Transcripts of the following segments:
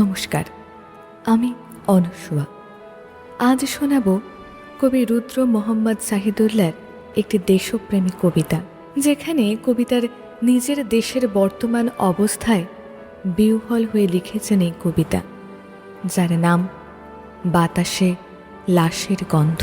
নমস্কার, আমি অনসুয়া আজ শোনাব কবি রুদ্র মোহাম্মদ শাহিদুল্লার একটি দেশপ্রেমী কবিতা, যেখানে কবিতার নিজের দেশের বর্তমান অবস্থায় বিহ্বল হয়ে লিখেছেন এই কবিতা, যার নাম বাতাসে লাশের গন্ধ।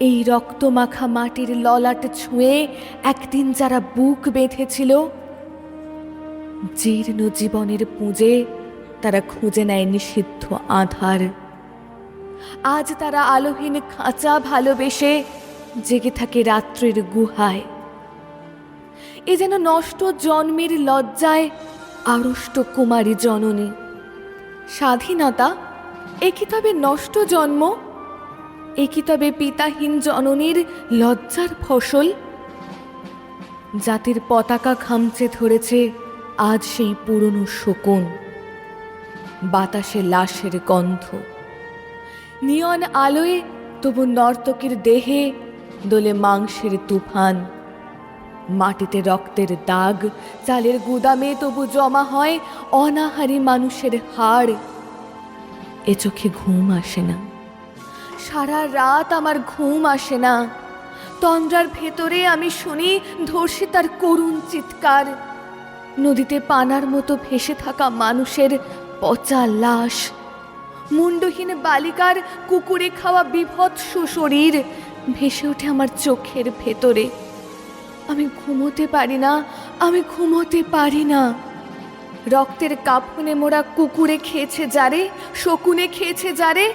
এই রক্তমাখা মাটির ললাট ছুঁয়ে একদিন যারা বুক বেঁধেছিল, জীর্ণ জীবনের পুঁজে তারা খুঁজে নেয় নিষিদ্ধ আধার। আজ তারা আলোহীন খাঁচা ভালোবেসে জেগে থাকে রাত্রির গুহায়। এ যেন নষ্ট জন্মের লজ্জায় আড়ষ্ট কুমারী জননী। স্বাধীনতা, এ কি তবে নষ্ট জন্ম? এ কি তবে পিতাহীন জননীর লজ্জার ফসল? জাতির পতাকা খামচে ধরেছে আজ সেই পুরনো শকুন। বাতাসে লাশের গন্ধ। নিয়ন আলোয় তবু নর্তকীর দেহে দোলে মাংসের তুফান। মাটিতে রক্তের দাগ, চালের গুদামে তবু জমা হয় অনাহারী মানুষের হাড়। এ চোখে ঘুম আসে না। সারা রাত আমার ঘুম আসে না। তন্দ্রার ভেতরে আমি শুনি ধর্ষিতার করুণ চিৎকার। নদীতে পানার মতো ভেসে থাকা মানুষের পচা লাশ। মুন্ডহীন বালিকার কুকুরে খাওয়া বিভৎস শরীর ভেসে ওঠে আমার চোখের ভেতরে। আমি ঘুমোতে পারি না, আমি ঘুমোতে পারি না। রক্তের কাফনে মোড়া কুকুরে খেয়েছে যারে, শকুনে খেয়েছে যারে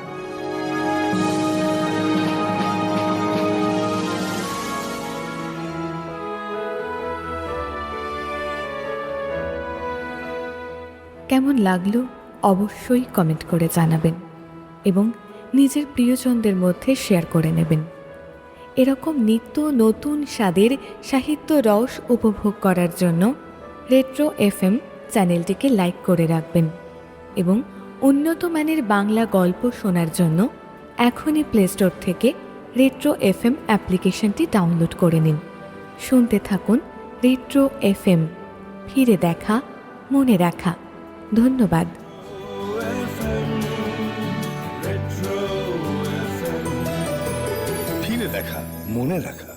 কেমন লাগল অবশ্যই কমেন্ট করে জানাবেন এবং নিজের প্রিয়জনদের মধ্যে শেয়ার করে নেবেন। এরকম নিত্য নতুন স্বাদের সাহিত্য রস উপভোগ করার জন্য রেট্রো এফএম চ্যানেলটিকে লাইক করে রাখবেন এবং উন্নত মানের বাংলা গল্প শোনার জন্য এখনই প্লে স্টোর থেকে রেট্রো এফএম অ্যাপ্লিকেশনটি ডাউনলোড করে নিন। শুনতে থাকুন রেট্রো এফএম, ফিরে দেখা, মনে রাখা। ধন্যবাদ। ফিরে দেখা মনে রাখা।